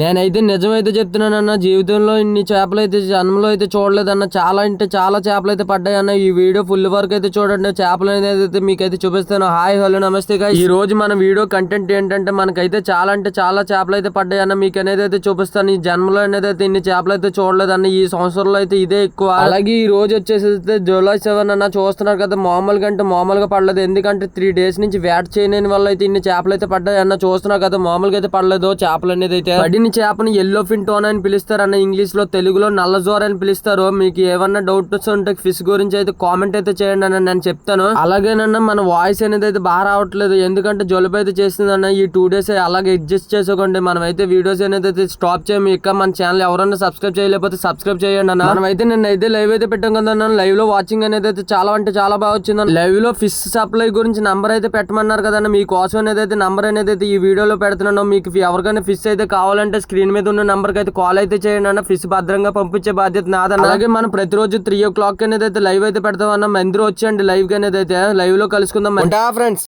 నేనైతే నిజమైతే చెప్తున్నానన్న జీవితంలో ఇన్ని చేపలు అయితే జన్మలో అయితే చూడలేదన్న చాలా అంటే చాలా చేపలు అయితే పడ్డాయి అన్న ఈ వీడియో ఫుల్ వరకు అయితే చూడండి. చేపలు అనేది అయితే మీకైతే చూపిస్తాను. హాయ్ హలో నమస్తే గా ఈ రోజు మన వీడియో కంటెంట్ ఏంటంటే మనకైతే చాలా అంటే చాలా చేపలు అయితే పడ్డాయి అన్న మీకు అనేది అయితే చూపిస్తాను. ఈ జన్మలో అనేది అయితే ఇన్ని చేపలు అయితే చూడలేదన్న ఈ సంవత్సరంలో అయితే ఇదే ఎక్కువ. అలాగే ఈ రోజు వచ్చేసి అయితే జూలై సెవెన్ అన్న చూస్తున్నారు కదా మామూలుగా అంటే మామూలుగా పడలేదు. ఎందుకంటే త్రీ డేస్ నుంచి వ్యాట్ చేయలేని వల్ల అయితే ఇన్ని చేపలు అయితే పడ్డాయి అన్న చూస్తున్నారు కదా మామూలుగా అయితే పడలేదు చేపలు అనేది అయితే. పడిన చేపని ఎల్లో ఫింటోన్ అని పిలుస్తారు అన్న తెలుగులో నల్లజోర్ అని పిలుస్తారు మీకు ఏమన్నా డౌట్స్ ఉంటే ఫిష్ గురించి అయితే కామెంట్ అయితే చేయండి అన్న నేను చెప్తాను. అలాగేనన్నా మన వాయిస్ అనేది అయితే బాగా రావట్లేదు. ఎందుకంటే జలుబు అయితే చేసిందన్న ఈ టూ డేస్ అలాగే అడ్జస్ట్ చేసుకోండి. మనం అయితే వీడియోస్ అనేది అయితే స్టాప్ చేయము. ఇక మన ఛానల్ ఎవరన్నా సబ్స్క్రైబ్ చేయలేకపోతే సబ్స్క్రైబ్ చేయండి అన్న. మనం అయితే నేను అయితే లైవ్ అయితే పెట్టాం కదా లైవ్లో వాచింగ్ అనేది అయితే చాలా అంటే చాలా బాగా వచ్చింది లైవ్లో ఫిష్ సప్లై గురించి నంబర్ అయితే పెట్టమన్నారు కదన్న మీకోసం అనేది అయితే నంబర్ అనేది అయితే ఈ వీడియోలో పెడుతున్నాను. మీకు ఎవరికైనా ఫిష్ అయితే కావాలంటే స్క్రీన్ మీద ఉన్న నంబర్కి అయితే కాల్ అయితే చేయండి అన్న. ఫిష్ భద్రంగా పంపించే బాధ్యత నాదన్న. అలాగే మనం ప్రతిరోజు త్రీ ఓ క్లాక్ అనేది అయితే లైవ్ అయితే పెడతాం అన్న. మందిరం వచ్చేయండి లైవ్ అనేది అయితే. లైవ్లో కలుసుకుందాం ఫ్రెండ్స్.